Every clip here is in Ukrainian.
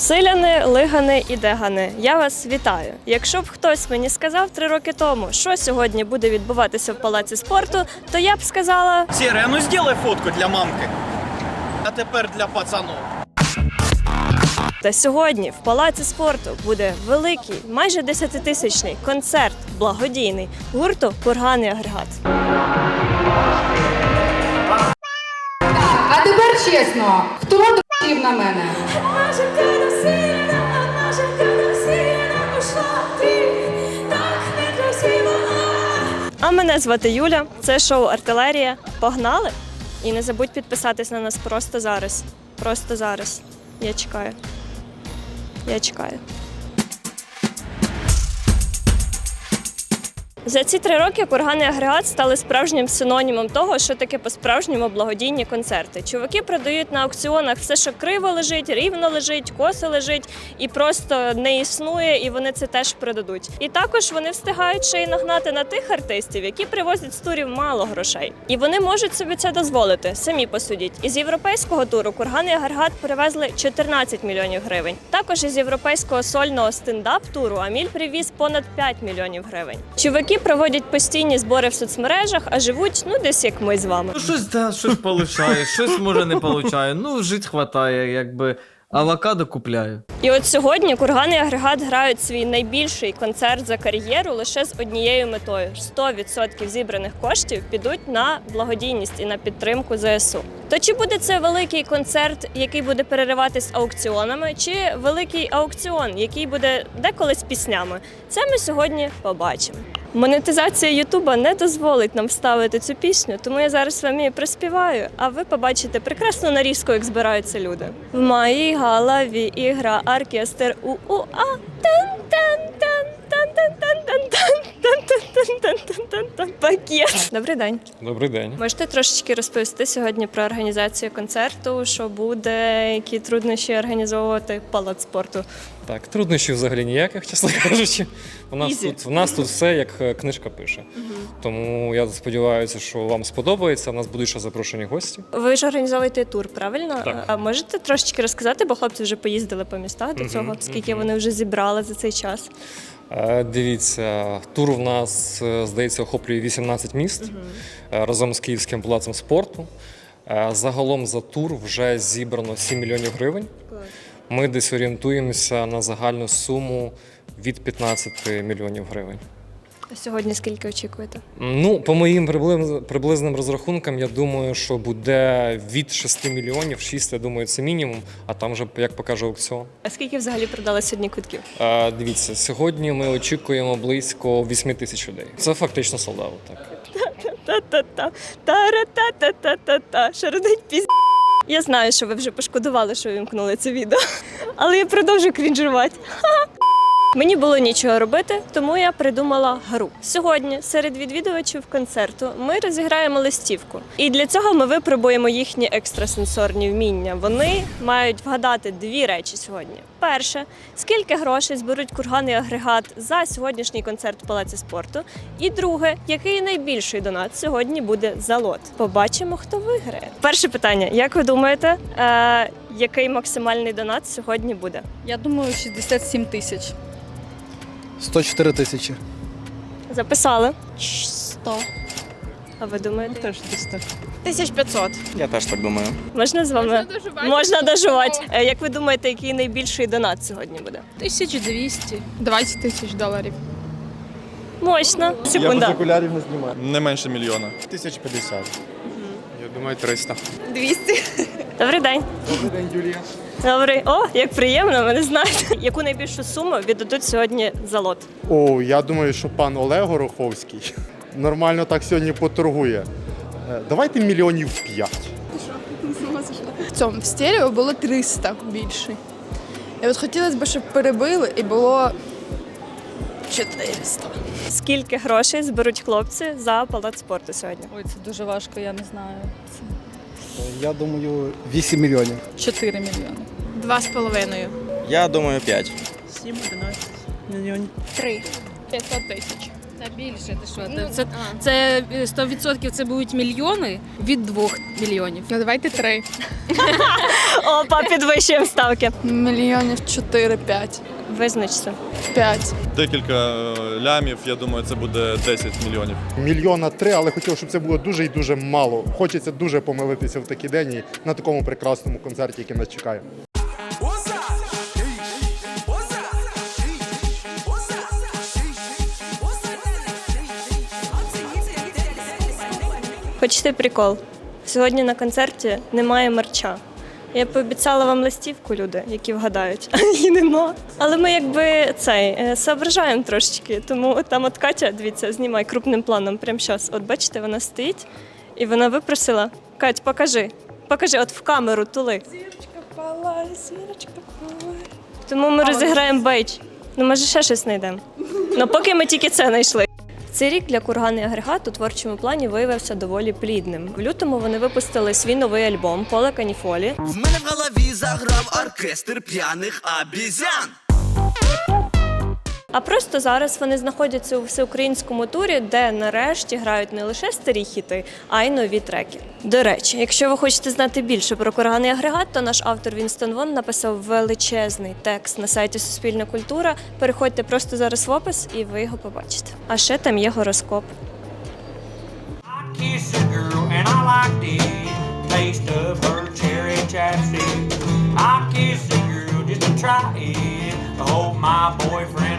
Селяни, лигани і дегани, я вас вітаю. Якщо б хтось мені сказав три роки тому, що сьогодні буде відбуватися в палаці спорту, то я б сказала: а ну сделай фотку для мамки. А тепер для пацанов. та сьогодні в палаці спорту буде великий, майже десятитисячний концерт благодійний гурту Курганний агрегат. А тепер чесно, хто на мене? А мене звати Юля. Це шоу Артилерія. Погнали! І не забудь підписатись на нас просто зараз. Просто зараз. Я чекаю. Я чекаю. За ці три роки курганний агрегат стали справжнім синонімом того, що таке по-справжньому благодійні концерти. Чуваки продають на аукціонах все, що криво лежить, рівно лежить, косо лежить і просто не існує, і вони це теж продадуть. І також вони встигають ще й нагнати на тих артистів, які привозять з турів мало грошей. І вони можуть собі це дозволити. Самі посудіть. Із європейського туру курганний агрегат привезли 14 мільйонів гривень. Також із європейського сольного стендап туру Аміль привіз понад 5 мільйонів гривень. Чуваки проводять постійні збори в соцмережах, а живуть ну десь як ми з вами. Ну, щось, да, щось получає, щось може не получає. Ну, жить хватає, якби. Авокадо купляю. І от сьогодні курганний агрегат грають свій найбільший концерт за кар'єру лише з однією метою: 100% зібраних коштів підуть на благодійність і на підтримку ЗСУ. То чи буде це великий концерт, який буде перериватись аукціонами, чи великий аукціон, який буде деколи з піснями? Це ми сьогодні побачимо. Монетизація Ютуба не дозволить нам вставити цю пісню, тому я зараз вам її приспіваю, а ви побачите прекрасну нарізку, як збираються люди. В моїй галаві ігра оркестр у у а тен тен Пакет. Добрий день. Добрий день. Можете трошечки розповісти сьогодні про організацію концерту, що буде, які труднощі організовувати палац спорту? Так, труднощів взагалі ніяких, чесно кажучи. У нас Ізі. тут у нас тут все як книжка пише. Тому я сподіваюся, що вам сподобається. У нас будуть ще запрошені гості. Ви ж організовуєте тур, правильно? Так. А можете трошечки розказати, бо хлопці вже поїздили по містах до цього, скільки мгм. вони вже зібрали за цей час? Дивіться, тур в нас е, здається охоплює 18 міст е, разом з Київським палацем спорту. Е, Загалом за тур вже зібрано 7 мільйонів гривень. Ми десь орієнтуємося на загальну суму від 15 мільйонів гривень. А сьогодні скільки очікуєте? Ну, по моїм приблиз- приблизним розрахункам, я думаю, що буде від 6 мільйонів, 6, я думаю, це мінімум, а там вже, як покаже аукціон. А скільки взагалі продали сьогодні квитків? Е, дивіться, сьогодні ми очікуємо близько 8 тисяч людей. Це фактично солдат, так. Та-та-та, тара-та-та-та-та-та, шародить піз... Я знаю, що ви вже пошкодували, що вимкнули це відео, але я продовжу крінжувати. Мені було нічого робити, тому я придумала гру. Сьогодні серед відвідувачів концерту ми розіграємо листівку. І для цього ми випробуємо їхні екстрасенсорні вміння. Вони мають вгадати дві речі сьогодні. Перше, скільки грошей зберуть курганний агрегат за сьогоднішній концерт в палаці спорту. І друге, який найбільший донат сьогодні буде за лот. Побачимо, хто виграє. Перше питання: як ви думаєте, е, який максимальний донат сьогодні буде? Я думаю, 67 тисяч. 104 тисячі. Записали. 100. А ви думаєте? Теж десь так. 1500. Я теж так думаю. Можна з вами? Можна дожувати. Е, Як ви думаєте, який найбільший донат сьогодні буде? 1200. 20 тисяч доларів. Мощно. Секунда. окулярів не знімаю. Не менше мільйона. 1050. Я думаю, 300. 200. Добрий день. Добрий день, Юлія. Добрий. О, як приємно, ви не знаєте. Яку найбільшу суму віддадуть сьогодні за лот? О, я думаю, що пан Олег Гороховський нормально так сьогодні поторгує. Е, Давайте мільйонів п'ять. В цьому в стерео було 300 більше. І от хотілося б, щоб перебили і було 400. Скільки грошей зберуть хлопці за палац спорту сьогодні? Ой, це дуже важко, я не знаю. Я думаю, 8 мільйонів. Це 4 мільйони. Два з половиною. Я думаю, 5. 3. 500 тисяч. Та більше, ти що? Це, це, це 100% це будуть мільйони від 2 мільйонів. Ну давайте три. Опа, підвищуємо ставки. Мільйонів 4-5. Визначся. 5. Декілька е, лямів, я думаю, це буде 10 мільйонів. Мільйона три, але хотів, щоб це було дуже і дуже мало. Хочеться дуже помилитися в такий день і на такому прекрасному концерті, який нас чекає. Хочете прикол? Сьогодні на концерті немає мерча. Я пообіцяла вам листівку, люди, які вгадають, а її нема. Але ми якби цей е, соображаємо трошечки. Тому там от Катя, дивіться, знімай крупним планом прямо зараз. От бачите, вона стоїть і вона випросила. Кать, покажи. Покажи, от в камеру тули. Зірочка палає, зірочка палає. Тому ми розіграємо бейдж. Ну, може, ще щось знайдемо. Ну, поки ми тільки це знайшли. Цей рік для кургани агрегат у творчому плані виявився доволі плідним. В лютому вони випустили свій новий альбом Поле Каніфолі. В мене в голові заграв оркестр п'яних обізян. А просто зараз вони знаходяться у всеукраїнському турі, де нарешті грають не лише старі хіти, а й нові треки. До речі, якщо ви хочете знати більше про курганний агрегат, то наш автор Вінстон Вон написав величезний текст на сайті Суспільна культура. Переходьте просто зараз в опис, і ви його побачите. А ще там є гороскоп. I kiss a girl just to try it, hold my boyfriend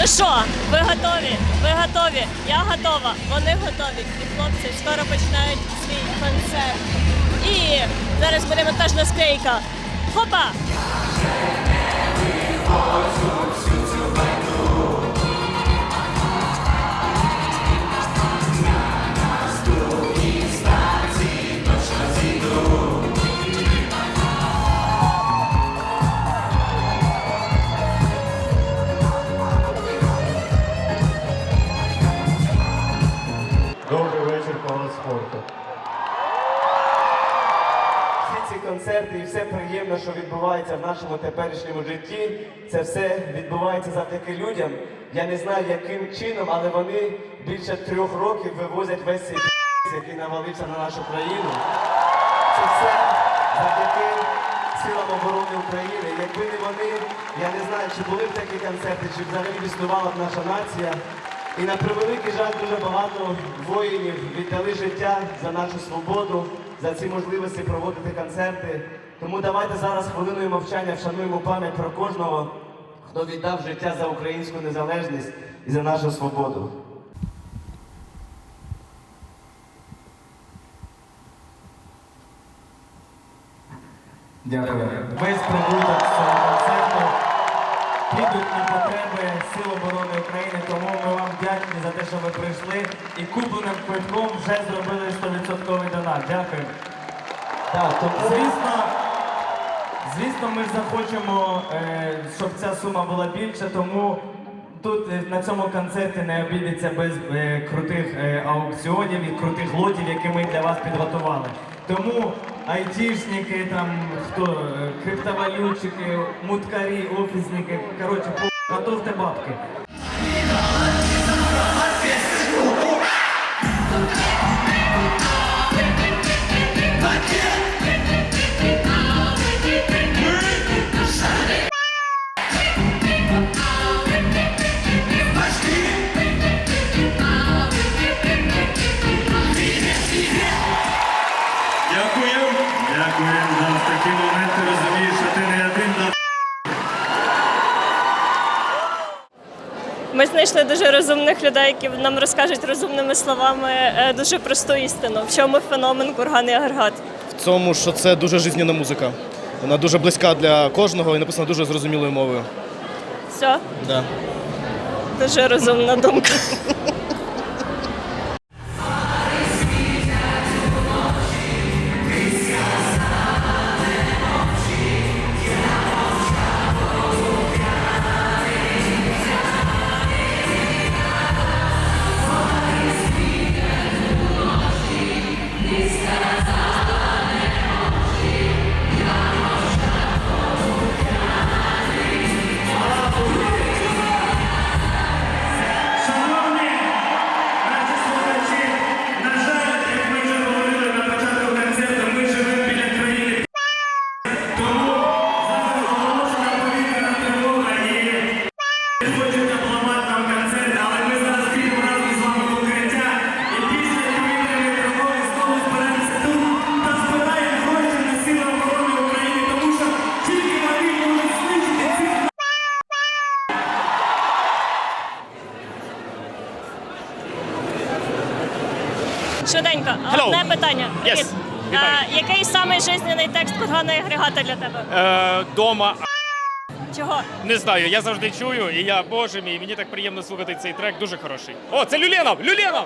Ну що, ви готові? Ви готові? Я готова. Вони готові. І хлопці скоро починають свій концерт. І зараз буде монтажна склейка. Хопа! Концерти і все приємне, що відбувається в нашому теперішньому житті, це все відбувається завдяки людям. Я не знаю, яким чином, але вони більше трьох років вивозять весь цей який навалився на нашу країну. Це все завдяки силам оборони України. Якби не вони, я не знаю, чи були б такі концерти, чи взагалі існувала б наша нація. І на превеликий жаль дуже багато воїнів віддали життя за нашу свободу, за ці можливості проводити концерти. Тому давайте зараз хвилиною мовчання вшануємо пам'ять про кожного, хто віддав життя за українську незалежність і за нашу свободу. Дякую. Весь прибуток підуть на потреби Сил оборони України, тому ми вам вдячні за те, що ви прийшли і купленим квитком вже зробили 100% донат. Дякую. Так, тому... Звісно, звісно, ми ж захочемо, е, щоб ця сума була більша, тому тут е, на цьому концерті не обійдеться без е, крутих е, аукціонів і крутих лотів, які ми для вас підготували. Тому айтішники, там хто е, криптовалютчики, муткарі, офісники, коротше, по- готовте бабки. Дякую. В такі моменти розумієш, що ти не один. Ми знайшли дуже розумних людей, які нам розкажуть розумними словами е, дуже просту істину. В чому феномен курганний агрегат? В цьому, що це дуже жизненна музика. Вона дуже близька для кожного і написана дуже зрозумілою мовою. Все, Да. дуже розумна думка. Швиденько, Hello. одне питання. Yes. Привіт. А, який самий жизненний текст курганної агрегата для тебе? Е, дома. Чого? Не знаю, я завжди чую, і я, боже мій, мені так приємно слухати цей трек, дуже хороший. О, це Люленов! Люленов!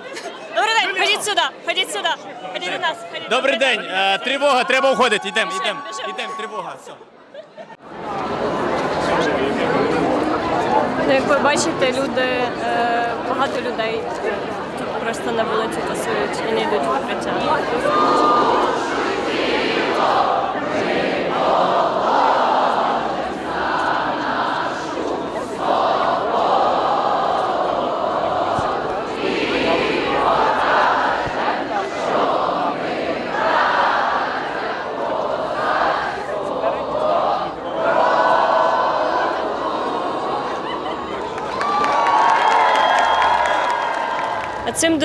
Добрий день, ходіть сюди, ходіть сюди, ходіть до нас. Ходіть. Добрий день, е, тривога, треба уходити. Йдемо, йдемо, йдемо, тривога. Все. Ну, як ви бачите, люди, е, багато людей е, тут просто на вулиці тусують і не йдуть в укриття. А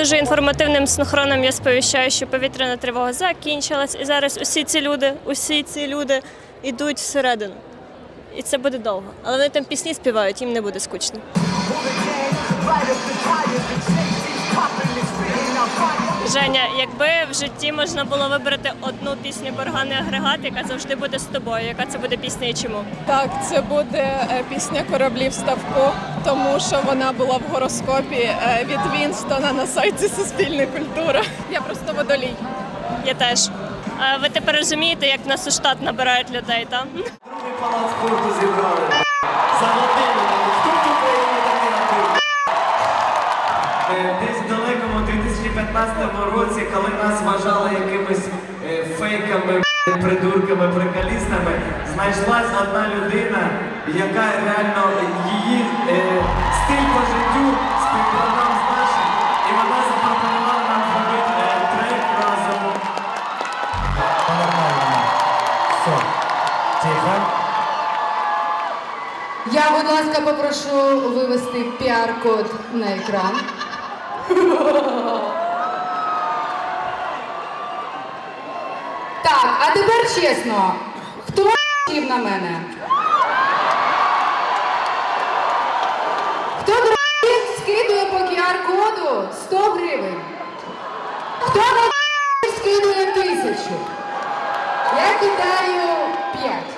дуже інформативним синхроном я сповіщаю, що повітряна тривога закінчилась, і зараз усі ці люди, усі ці люди йдуть всередину. І це буде довго. Але вони там пісні співають, їм не буде скучно. Женя, якби в житті можна було вибрати одну пісню Курганний агрегат, яка завжди буде з тобою, яка це буде пісня і чому? Так, це буде е, пісня кораблів Ставко, тому що вона була в гороскопі е, від Вінстона на сайті Суспільна культура. Я просто водолій. Я теж. А ви тепер розумієте, як в нас у штат набирають людей, так? Другий палац спорту зібрали. За годину. Хто в Україні такий робив? Е, Десь далекому 2015 році, коли нас вважали якимись е, фейками, придурками, приколістами, знайшлась одна людина, яка реально її е, стиль по життю співпадав з нашим, і вона запропонувала нам зробити е, трек разом. Все. Тихо. Я, будь ласка, попрошу вивести піар-код на екран. Так, а тепер чесно, хто ***ів на мене? Хто ***ів скидує по QR-коду 100 гривень? Хто на скидує тисячу? Я кидаю 5.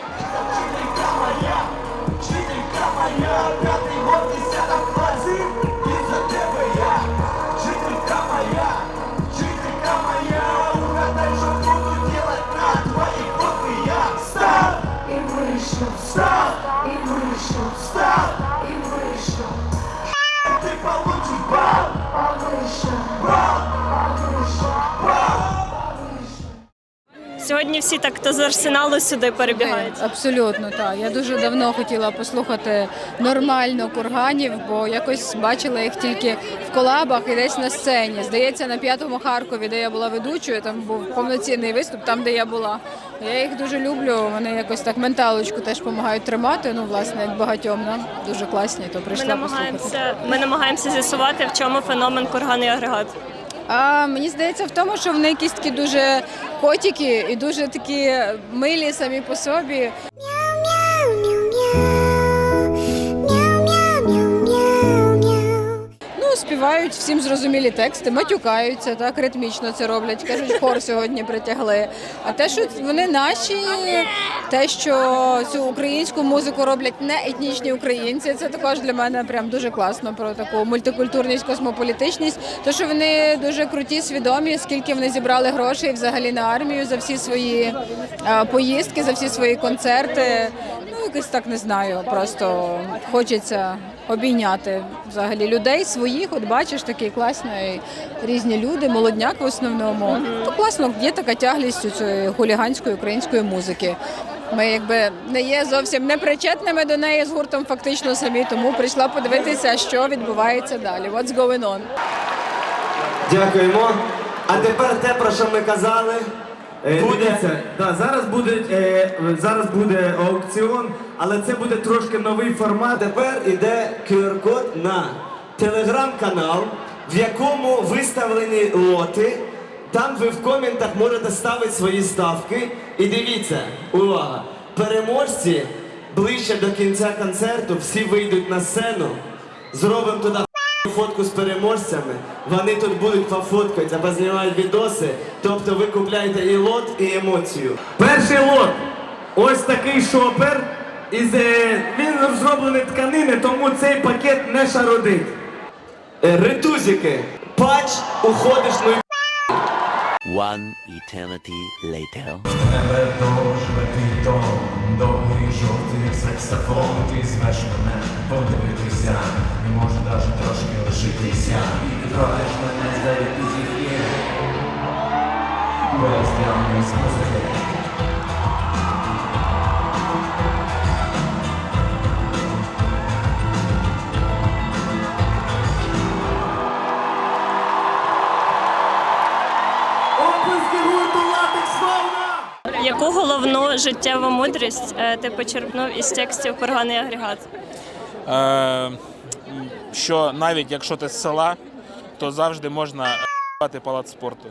Сьогодні всі так то з арсеналу сюди перебігають. Абсолютно так. Я дуже давно хотіла послухати нормально курганів, бо якось бачила їх тільки в колабах і десь на сцені. Здається, на п'ятому Харкові, де я була ведучою, там був повноцінний виступ, там де я була. Я їх дуже люблю. Вони якось так менталочку теж допомагають тримати. Ну, власне, як багатьом нам дуже класні, то Ми прийшла послухати. намагаємося, ми намагаємося з'ясувати, в чому феномен курганний агрегат. А мені здається в тому, що вони якісь такі дуже котики і дуже такі милі самі по собі. Співають всім зрозумілі тексти, матюкаються, так ритмічно це роблять. Кажуть, хор сьогодні притягли. А те, що вони наші, те, що цю українську музику роблять не етнічні українці, це також для мене прям дуже класно про таку мультикультурність, космополітичність. То, що вони дуже круті, свідомі, скільки вони зібрали грошей взагалі на армію за всі свої е, поїздки, за всі свої концерти. Якось так не знаю. Просто хочеться обійняти взагалі людей своїх. От бачиш, такі класні різні люди, молодняк в основному. То класно, є така тяглість у цієї хуліганської української музики. Ми якби не є зовсім непричетними до неї з гуртом, фактично самі, тому прийшла подивитися, що відбувається далі. What's going on? Дякуємо. А тепер те, про що ми казали. Е, Дивіться, да, зараз буде, е, зараз буде аукціон, але це буде трошки новий формат. Тепер іде QR-код на телеграм-канал, в якому виставлені лоти. Там ви в коментах можете ставити свої ставки. І дивіться, увага! Переможці ближче до кінця концерту всі вийдуть на сцену, зробимо туди фотку з переможцями. Вони тут будуть пофоткати, або знімають відоси. Тобто ви купляєте і лот, і емоцію. Перший лот. Ось такий шопер. Із, е, він зроблений тканини, тому цей пакет не шародить. Е, Ритузики. Патч, уходиш, ну і One eternity later. Тебе довжий бетон, довгий жовтий саксофон, ти звеш мене подивитися, не можу навіть трошки лишитися. Відкроєш мене за відпізіки, бездямний з музики. оплески гурту латекс фауна! Яку головну життєву мудрість е, ти почерпнув із текстів «Курганний агрегат? Е, що навіть якщо ти з села, то завжди можна палац спорту.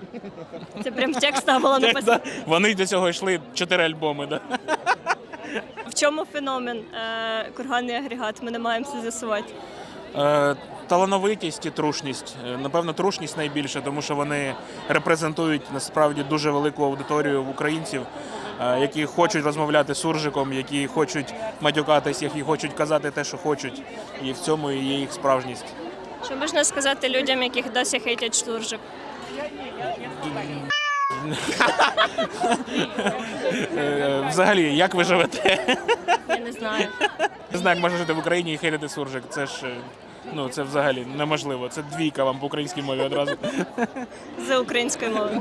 Це прям в текстах було написано. Вони до цього йшли чотири альбоми. Да? В чому феномен е, курганний агрегат? Ми намагаємося з'ясувати. Е, талановитість і трушність. Напевно, трушність найбільше, тому що вони репрезентують насправді дуже велику аудиторію українців, які хочуть розмовляти суржиком, які хочуть матюкатись, які хочуть казати те, що хочуть. І в цьому і є їх справжність. Що можна сказати людям, яких досі хейтять штуржик? Е, Взагалі, як ви живете? Я не знаю. Не знаю, як можна жити в Україні і хейтити суржик. Це ж е, ну це взагалі неможливо. Це двійка вам по українській мові одразу. За українською мовою.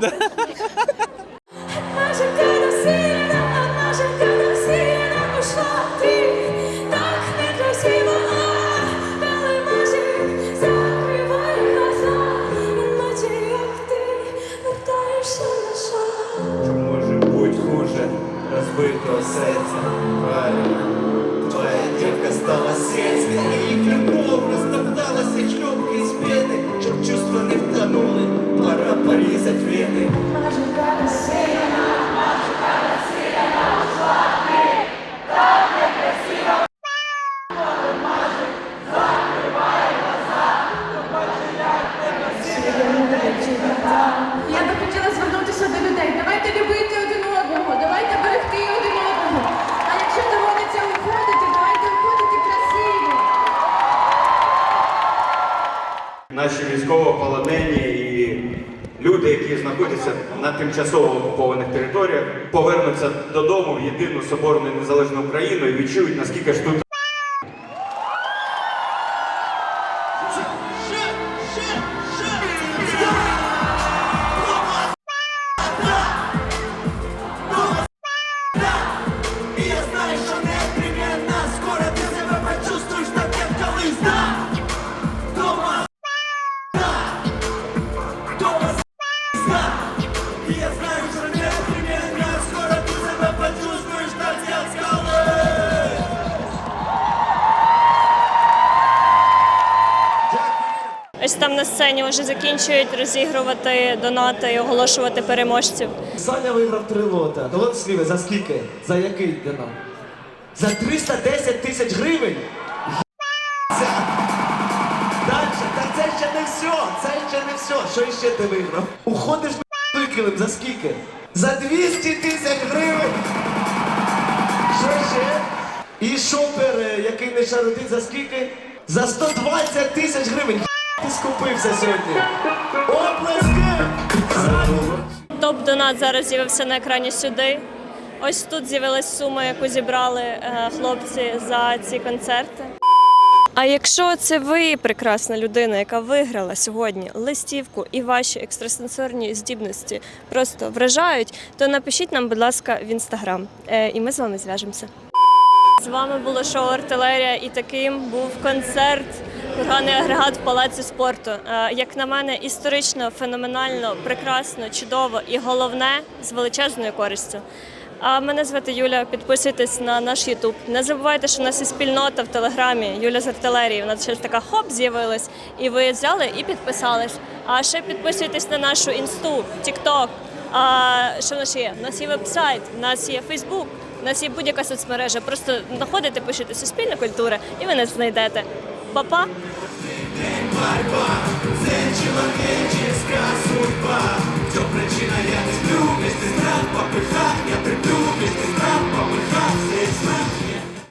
Які знаходяться на тимчасово окупованих територіях, повернуться додому в єдину соборну і незалежну Україну і відчують, наскільки ж тут на сцені вже закінчують розігрувати донати і оголошувати переможців. Саня виграв три лота. Долон сліви, за скільки? За який донат? За 310 тисяч гривень? Дальше, та це ще не все, це ще не все. Що ще ти виграв? Уходиш викилим за скільки? За 200 тисяч гривень! Що ще? І шопер, е, який не шародить за скільки? За 120 тисяч гривень! Ти скупився сьогодні. Оплески! Топ-донат зараз з'явився на екрані сюди. Ось тут з'явилась сума, яку зібрали е, хлопці за ці концерти. А якщо це ви, прекрасна людина, яка виграла сьогодні листівку і ваші екстрасенсорні здібності просто вражають, то напишіть нам, будь ласка, в інстаграм, е, і ми з вами зв'яжемося. З вами було шоу Артилерія, і таким був концерт Курганний агрегат в палаці спорту. Е, Як на мене, історично, феноменально, прекрасно, чудово і головне з величезною користю. А мене звати Юля. Підписуйтесь на наш Ютуб. Не забувайте, що у нас є спільнота в Телеграмі Юля з артилерії. У нас ще така хоп з'явилась, і ви взяли і підписались. А ще підписуйтесь на нашу інсту, Тікток. Що в нас є? У нас є вебсайт, у нас є Фейсбук, у нас є будь-яка соцмережа. Просто знаходите, пишете суспільна культура, і ви нас знайдете. Па-па! судьба, причина, я не сплю, вместе страх попыхах, я